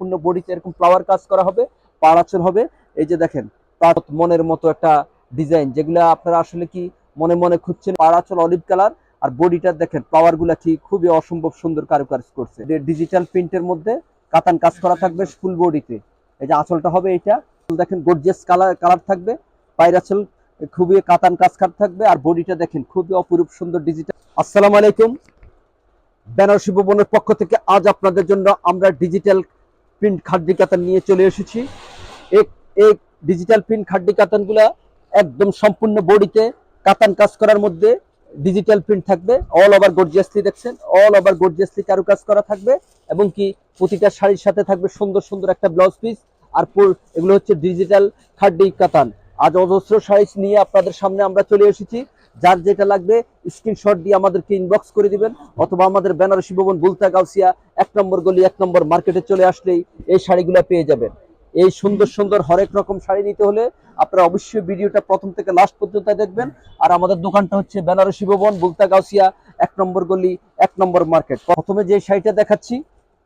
সম্পূর্ণ বডিতে এরকম ফ্লাওয়ার কাজ করা হবে পাড়াচল হবে। এই যে দেখেন মনের মতো একটা ডিজাইন যেগুলো আপনারা আসলে কি মনে মনে খুঁজছেন? পাড়াচল অলিভ কালার আর বডিটা দেখেনগুলা কি খুবই অসম্ভব সুন্দর কারুকাজ করছে। ডিজিটাল প্রিন্টের মধ্যে কাতান কাজ করা থাকবে ফুল বডিতে। এই যে আঁচলটা হবে এটা দেখেন গর্জিয়াস কালার কালার থাকবে। পায়রাচল খুবই কাতান কাজ কার থাকবে, আর বডিটা দেখেন, খুবই অপরূপ সুন্দর ডিজিটাল আসসালামু আলাইকুম। বেনারসি ভবনের পক্ষ থেকে আজ আপনাদের জন্য আমরা ডিজিটাল প্রিন্ট খাড্ডি কাতান নিয়ে চলে এসেছি। এই ডিজিটাল প্রিন্ট খাদ্য কাতানগুলা একদম সম্পূর্ণ বডিতে কাতান কাজ করার মধ্যে ডিজিটাল প্রিন্ট থাকবে। অল ওভার গর্জিয়াসলি দেখছেন? অল ওভার গর্জিয়াসলি কারু কাজ করা থাকবে এবং কি প্রতিটা শাড়ির সাথে থাকবে সুন্দর সুন্দর একটা ব্লাউজ পিস আর এগুলো হচ্ছে ডিজিটাল খাড্ডি কাতান আজ অজস্র শাড়ি নিয়ে আপনাদের সামনে আমরা চলে এসেছি। যার যেটা লাগবে স্ক্রিনশট দিয়ে আমাদেরকে ইনবক্স করে দিবেন, অথবা আমাদের বেনারসি ভবন বুলতা গাউসিয়া, এক নম্বর গলি, এক নম্বর মার্কেটে চলে আসলেই এই শাড়িগুলো পেয়ে যাবেন। এই সুন্দর সুন্দর হরেক রকম শাড়ি নিতে হলে আপনারা অবশ্যই ভিডিওটা প্রথম থেকে লাস্ট পর্যন্ত দেখবেন। আর আমাদের দোকানটা হচ্ছে বেনারসি ভবন বুলতা গাউসিয়া, এক নম্বর গলি, এক নম্বর মার্কেট। প্রথমে যে শাড়িটা দেখাচ্ছি,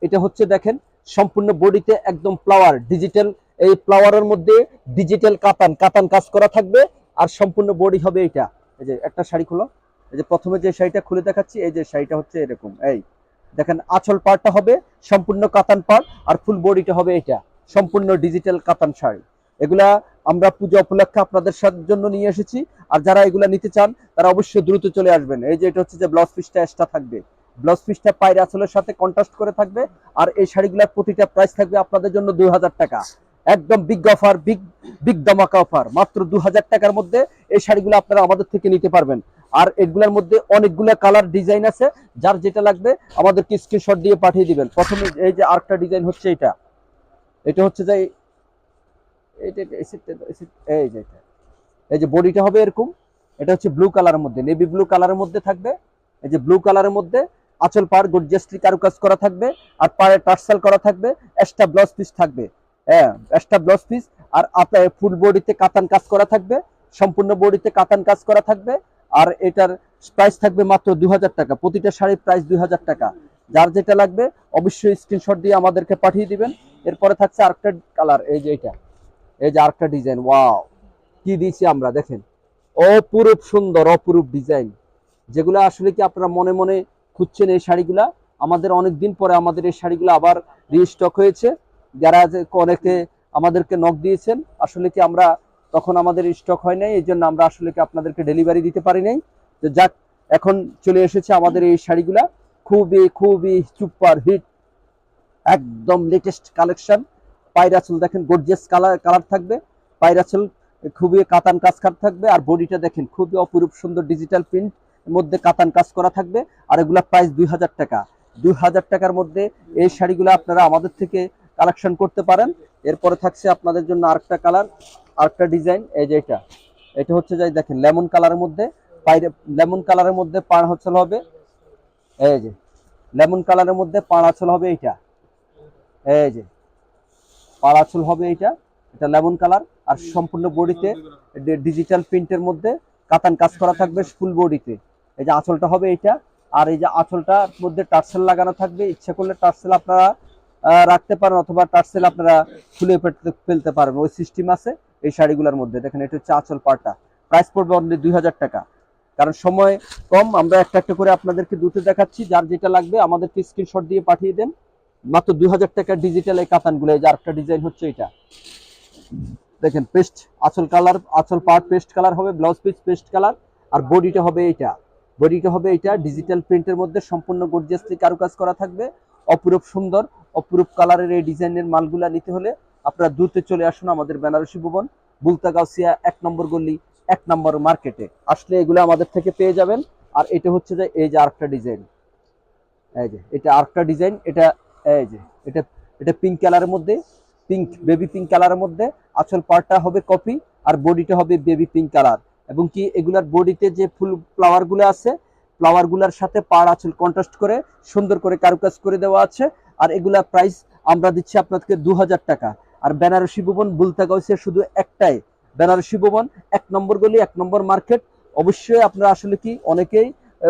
এটা হচ্ছে দেখেন, সম্পূর্ণ বডিতে একদম ফ্লাওয়ার ডিজিটাল এই ফ্লাওয়ারের মধ্যে ডিজিটাল কাতান কাতান কাজ করা থাকবে, আর সম্পূর্ণ বডি হবে এটা। এই যে একটা শাড়ি খুলো। এই যে প্রথমে যে শাড়িটা খুলে দেখাচ্ছি, এই যে শাড়িটা হচ্ছে এরকম। এই দেখেন, আঁচল পাড়টা হবে সম্পূর্ণ কাতান পাড় আর ফুল বডিটা হবে এটা, সম্পূর্ণ ডিজিটাল কাতান শাড়ি। এগুলা আমরা পূজা উপলক্ষে আপনাদের জন্য নিয়ে এসেছি। আর যারা এগুলা নিতে চান, তারা অবশ্যই দ্রুত চলে আসবেন। এই যে এটা হচ্ছে যে ব্লাউজ পিসটা এক্সট্রা থাকবে। ব্লাউজ পিসটা পায়ের আঁচলের সাথে কন্ট্রাস্ট করে থাকবে। আর এই শাড়িগুলোর প্রতিটা প্রাইস থাকবে আপনাদের জন্য দুই হাজার টাকা। একদম বিগ অফার বিগ বিগ দামাকা অফার মাত্র দু হাজার টাকার মধ্যে এই শাড়িগুলো আপনারা আমাদের থেকে নিতে পারবেন। আর এগুলোর মধ্যে অনেকগুলো কালার ডিজাইন আছে। যার যেটা লাগবে আমাদেরকে স্ক্রিনশট দিয়ে পাঠিয়ে দিবেন। প্রথমে এই যে আরেকটা ডিজাইন হচ্ছে এটা। এটা হচ্ছে যে এই যে এটা। এই যে বডিটা হবে এরকম। এটা হচ্ছে ব্লু কালারের মধ্যে। নেভি ব্লু কালারের মধ্যে থাকবে। এই যে ব্লু কালারের মধ্যে আঁচল পাড় গর্জিয়াসলি কারুকাজ করা থাকবে। আর পাড়ে টার্সাল করা থাকবে। এক্সট্রা ব্লাউজ পিস থাকবে। হ্যাঁ এক্সট্রা ব্লাউজ পিস আর আপনার ফুল বডিতে কাতান কাজ করা থাকবে, সম্পূর্ণ বডিতে কাতান কাজ করা থাকবে, আর এটার প্রাইস থাকবে মাত্র দুই হাজার টাকা, প্রতিটা শাড়ির প্রাইস দুই হাজার টাকা। যার যেটা লাগবে, অবশ্যই স্ক্রিনশট দিয়ে আমাদেরকে পাঠিয়ে দিবেন। এরপরে থাকছে আরেকটা কালার এই যে এটা। এই যে আরেকটা ডিজাইন ওয়াও কি দিয়েছি আমরা, দেখেন। অপরূপ সুন্দর, অপরূপ ডিজাইন যেগুলো আসলে কি আপনারা মনে মনে খুঁজছেন এই শাড়িগুলা? আমাদের অনেক দিন পরে আমাদের এই শাড়িগুলো আবার রিস্টক হয়েছে। যারা অনেকে আমাদেরকে নক দিয়েছেন। আসলে কি আমরা তখন আমাদের স্টক হয় নাই, এই জন্য আমরা আসলে কি আপনাদেরকে ডেলিভারি দিতে পারি নাই। তো যাক, এখন চলে এসেছে আমাদের এই শাড়িগুলা। খুবই খুবই সুপার হিট একদম লেটেস্ট কালেকশন পায়রাচল দেখেন গর্জিয়াস কালার কালার থাকবে। পায়রাচল খুবই কাতান কাজ কার থাকবে। আর বডিটা দেখেন, খুবই অপরূপ সুন্দর ডিজিটাল প্রিন্ট মধ্যে কাতান কাজ করা থাকবে। আর এগুলা প্রাইস দুই হাজার টাকা। দুই হাজার টাকার মধ্যে এই শাড়িগুলো আপনারা আমাদের থেকে কালেকশন করতে পারেন। এরপরে থাকছে আপনাদের জন্য আরেকটা কালার, আরেকটা ডিজাইন, এই যে এটা। এটা হচ্ছে যাই দেখেন, লেমন কালারের মধ্যে, পাইরে লেমন কালারের মধ্যে পাড় হচ্ছিল হবে। এই যে, লেমন কালারের মধ্যে পাড় আঁচল হবে এইটা। এই যে, পাড় আঁচল হবে এইটা। এটা লেমন কালার, আর সম্পূর্ণ বডিতে ডিজিটাল প্রিন্টের মধ্যে কাতান কাজ করা থাকবে ফুল বডিতে। এই যে আঁচলটা হবে এইটা, আর এই যে আঁচলটার মধ্যে টার্সেল লাগানো থাকবে। ইচ্ছা করলে টার্সেল আপনারা রাখতে পারেন অথবা টার্সেল আপনারা খুলে ফেলতে- পারবেন। ওই সিস্টেম আছে এই শাড়িগুলোর মধ্যে। দেখেন, এটা হচ্ছে আঁচল পাটা প্রাইস পড়বে অনলি দুই হাজার টাকা। কারণ সময় কম, আমরা একটা একটা করে আপনাদেরকে দুটো দেখাচ্ছি। যার যেটা লাগবে আমাদেরকে স্ক্রিনশট দিয়ে পাঠিয়ে দেন। মাত্র দুই হাজার টাকার ডিজিটাল এই কাতানগুলো। এই যে আরেকটা ডিজাইন হচ্ছে এটা। দেখেন পেস্ট আঁচল কালার আঁচল পার্ট পেস্ট কালার হবে ব্লাউজ পিস পেস্ট কালার আর বডিটা হবে এইটা। বডিটা হবে এটা ডিজিটাল প্রিন্টের মধ্যে সম্পূর্ণ গর্জিয়াসলি কারুকাজ করা থাকবে। অপরূপ সুন্দর। অপরূপ কালারের এই ডিজাইনের মালগুলা নিতে হলে আপনারা দ্রুত চলে আসুন আমাদের বেনারসি ভবন বুলতা গাউসিয়া এক নম্বর গল্লি এক নম্বর মার্কেটে। আসলে এগুলো আমাদের থেকে পেয়ে যাবেন। আর এটা হচ্ছে যে, এই যে আরেকটা ডিজাইন। এই যে, এটা আরেকটা ডিজাইন। এটা, এই যে, এটা এটা পিঙ্ক কালারের মধ্যে পিঙ্ক বেবি পিঙ্ক কালারের মধ্যে। আসল পার্টটা হবে কপি আর বডিটা হবে বেবি পিঙ্ক কালার এবং কি এগুলার বডিতে যে ফুল ফ্লাওয়ারগুলো আছে ফ্লাওয়ারগুলার সাথে পাড় আঁচল কন্ট্রাস্ট করে সুন্দর করে কারুকাজ করে দেওয়া আছে। আর এগুলা প্রাইস আমরা দিচ্ছি আপনাদেরকে দু হাজার টাকা। আর বেনারসি ভবন বুলতা গাউসে শুধু একটাই। বেনারসি ভবন, এক নম্বর গলি, এক নম্বর মার্কেট অবশ্যই আপনারা আসলে কি অনেকেই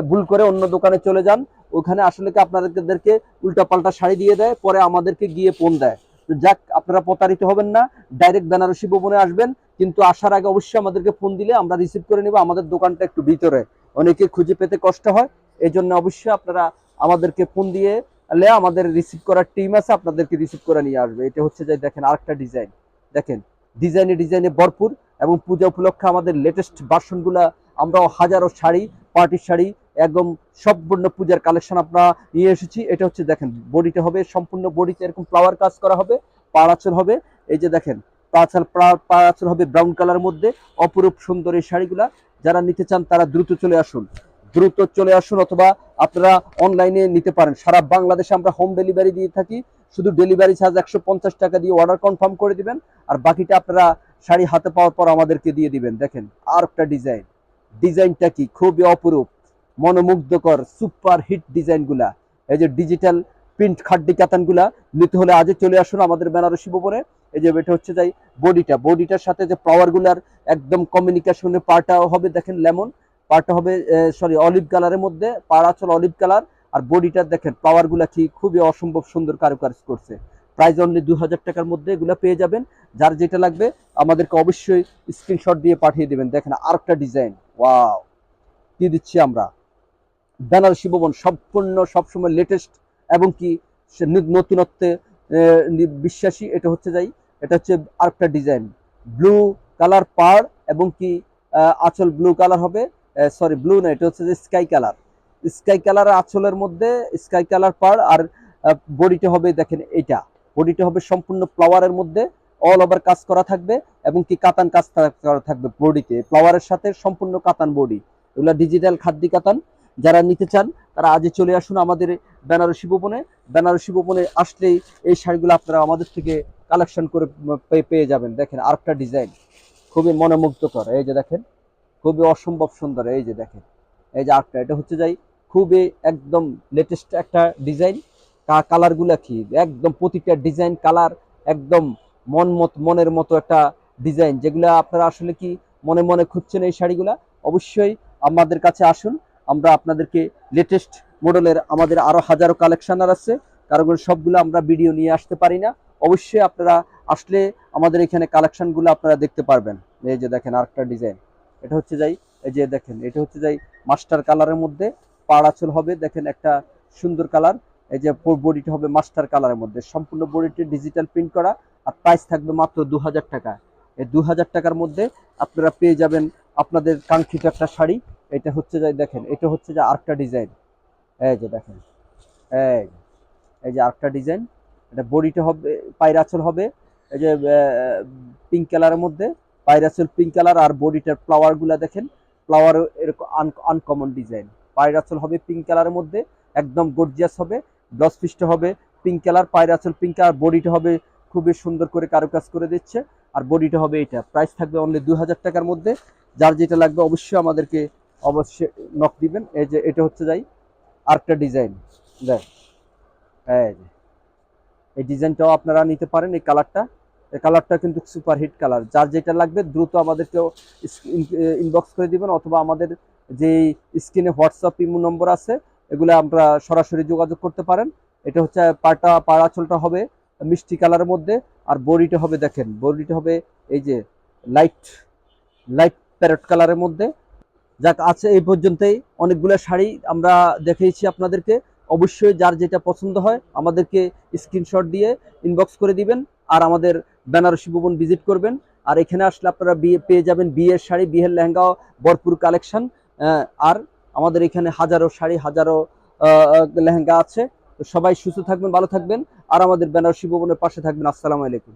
ভুল করে অন্য দোকানে চলে যান। ওখানে আসলে কি আপনাদেরকে উল্টা পাল্টা শাড়ি দিয়ে দেয়, পরে আমাদেরকে গিয়ে পণ দেয়। তো যাক, আপনারা প্রতারিত হবেন না ডাইরেক্ট বেনারসি ভবনে আসবেন। কিন্তু আসার আগে অবশ্যই আমাদেরকে ফোন দিলে আমরা রিসিভ করে নেব, আমাদের দোকানটা একটু ভিতরে। অনেকে খুঁজে পেতে কষ্ট হয় এই জন্য অবশ্যই আপনারা আমাদেরকে ফোন দিয়ে আমাদের রিসিভ করার টিম আছে, আপনাদেরকে রিসিভ করে নিয়ে আসবে। এটা হচ্ছে যে দেখেন আরেকটা ডিজাইন দেখেন ডিজাইনে ডিজাইনে ভরপুর এবং পূজা উপলক্ষে আমাদের লেটেস্ট ভার্সনগুলা আমরাও হাজারো শাড়ি পার্টির শাড়ি, একদম সম্পূর্ণ পূজার কালেকশন আমরা নিয়ে এসেছি। এটা হচ্ছে দেখেন, বডিটা হবে সম্পূর্ণ বডিতে এরকম ফ্লাওয়ার কাজ করা হবে পাড়াচল হবে। এই যে দেখেন পাড়াচল পাড়াচল হবে ব্রাউন কালার মধ্যে। অপরূপ সুন্দর এই শাড়িগুলা, যারা নিতে চান তারা দ্রুত চলে আসুন। দ্রুত চলে আসুন অথবা আপনারা অনলাইনে নিতে পারেন। সারা বাংলাদেশে আমরা হোম ডেলিভারি দিয়ে থাকি। শুধু ডেলিভারি চার্জ একশো পঞ্চাশ টাকা দিয়ে অর্ডার কনফার্ম করে দিবেন আর বাকিটা আপনারা শাড়ি হাতে পাওয়ার পর আমাদেরকে দিয়ে দিবেন। দেখেন আর একটা ডিজাইন ডিজাইনটা কি? খুবই অপরূপ। মনোমুগ্ধকর সুপার হিট ডিজাইনগুলা এই যে ডিজিটাল প্রিন্ট খাড্ডি কাতানগুলা, নিতে হলে আজই চলে আসুন আমাদের বেনারসি ভবনে। এই যে এটা হচ্ছে যাই বডিটা বডিটার সাথে যে পাওয়ারগুলার একদম কমিউনিকেশনের পার্টটা হবে। দেখেন লেমন পার্টটা হবে সরি অলিভ কালারের মধ্যে পাড়াচল অলিভ কালার আর বডিটা দেখেন পাওয়ারগুলা কি খুবই অসম্ভব সুন্দর কারুকাজ করছে। প্রাইস অনলি দু হাজার টাকার মধ্যে এগুলো পেয়ে যাবেন। যার যেটা লাগবে, আমাদেরকে অবশ্যই স্ক্রিনশট দিয়ে পাঠিয়ে দেবেন। দেখেন আর একটা ডিজাইন ওয়াও কি দিচ্ছি আমরা। বেনারসি ভবন সম্পূর্ণ সবসময় লেটেস্ট এবং কি নতুনত্বে বিশ্বাসী, এটা হচ্ছে যাই, এটা হচ্ছে আরেকটা ডিজাইন ব্লু কালার পার এবং কি আচল ব্লু কালার হবে। সরি ব্লু না এটা হচ্ছে যে স্কাই কালার স্কাই কালার আঁচলের মধ্যে স্কাই কালার পার, আর বডিটা হবে দেখেন এটা। বডিটা হবে সম্পূর্ণ ফ্লাওয়ারের মধ্যে অল ওভার কাজ করা থাকবে, এবং কি কাতান কাজ করা থাকবে বডিতে ফ্লাওয়ারের সাথে সম্পূর্ণ কাতান বডি এগুলো ডিজিটাল খাদ্য কাতান। যারা নিতে চান, তারা আজই চলে আসুন আমাদের বেনারসি ভবনে। বেনারসি ভবনে আসলেই এই শাড়িগুলো আপনারা আমাদের থেকে কালেকশন করে পেয়ে যাবেন। দেখেন আরেকটা ডিজাইন খুবই মনোমুগ্ধকর। এই যে দেখেন। খুবই অসম্ভব সুন্দর, এই যে দেখেন। এই যে আরেকটা এটা হচ্ছে যাই খুবই একদম লেটেস্ট একটা ডিজাইন কালারগুলা কি? একদম প্রতিটা ডিজাইন কালার একদম মন মত, মনের মতো একটা ডিজাইন যেগুলো আপনারা আসলে কি মনে মনে খুঁজছেন এই শাড়িগুলা, অবশ্যই আমাদের কাছে আসুন। আমরা আপনাদেরকে লেটেস্ট মডেলের আমাদের আরও হাজারো কালেকশনার আছে। কারণ সবগুলো আমরা ভিডিও নিয়ে আসতে পারি না। অবশ্যই আপনারা আসলে আমাদের এখানে কালেকশনগুলো আপনারা দেখতে পারবেন। এই যে দেখেন আরেকটা ডিজাইন এটা হচ্ছে যাই, এই যে দেখেন, এটা হচ্ছে যাই মাস্টার কালারের মধ্যে পাড়াচল হবে, দেখেন একটা সুন্দর কালার, এই যে বডিটা হবে মাস্টার কালারের মধ্যে, সম্পূর্ণ বডিটি ডিজিটাল প্রিন্ট করা, আর প্রাইস থাকবে মাত্র দু হাজার টাকা। এই দু হাজার টাকার মধ্যে আপনারা পেয়ে যাবেন আপনাদের কাঙ্ক্ষিত একটা শাড়ি, এটা হচ্ছে যাই দেখেন, এটা হচ্ছে যে আরেকটা ডিজাইন। এই যে দেখেন, এই এই যে আরেকটা ডিজাইন, এটা বডিটা হবে পায়রাচল হবে, এই যে পিঙ্ক কালারের মধ্যে পায়রাচল পিঙ্ক কালার আর বডিটার ফ্লাওয়ারগুলা দেখেন। ফ্লাওয়ার এরকম আনকমন ডিজাইন পায়রাচল হবে পিঙ্ক কালারের মধ্যে, একদম গর্জিয়াস হবে ব্লাউজ পিসটা হবে পিঙ্ক কালার পায়রাচল পিঙ্ক কালার বডিটা হবে খুবই সুন্দর করে কারুকাজ করে দিচ্ছে। আর বডিটা হবে এটা। প্রাইস থাকবে অনলি দু হাজার টাকার মধ্যে। যার যেটা লাগবে অবশ্যই আমাদেরকে অবশ্যই নক দিবেন। এই যে এটা হচ্ছে যাই, আরেকটা ডিজাইন দেখ, এই যে। এই ডিজাইনটাও আপনারা নিতে পারেন, এই কালারটা কালারটা কিন্তু সুপার হিট কালার। যার যেটা লাগবে দ্রুত আমাদেরকে ইনবক্স করে দিবেন অথবা আমাদের যে স্ক্রিনে হোয়াটসঅ্যাপ ইমো নম্বর আছে, এগুলো আমরা সরাসরি যোগাযোগ করতে পারেন। এটা হচ্ছে পাটা, পাড়াচলটা হবে মিষ্টি কালারের মধ্যে আর বডিটা হবে দেখেন, বডিটা হবে এই যে লাইট লাইট প্যারট কালারের মধ্যে। যাক, আছে এই পর্যন্তই। অনেকগুলো শাড়ি আমরা দেখিয়েছি আপনাদেরকে। অবশ্যই যার যেটা পছন্দ হয় আমাদেরকে স্ক্রিনশট দিয়ে ইনবক্স করে দিবেন। আর আমাদের বেনারসি ভবন ভিজিট করবেন। আর এখানে আসলে আপনারা বিয়ে পেয়ে যাবেন বিয়ের শাড়ি, বিয়ের লেহেঙ্গা ভরপুর কালেকশন আর আমাদের এখানে হাজারো শাড়ি, হাজারো লেহেঙ্গা আছে। তো সবাই সুস্থ থাকবেন, ভালো থাকবেন। আর আমাদের বেনারসি ভবনের পাশে থাকবেন। আসসালামু আলাইকুম।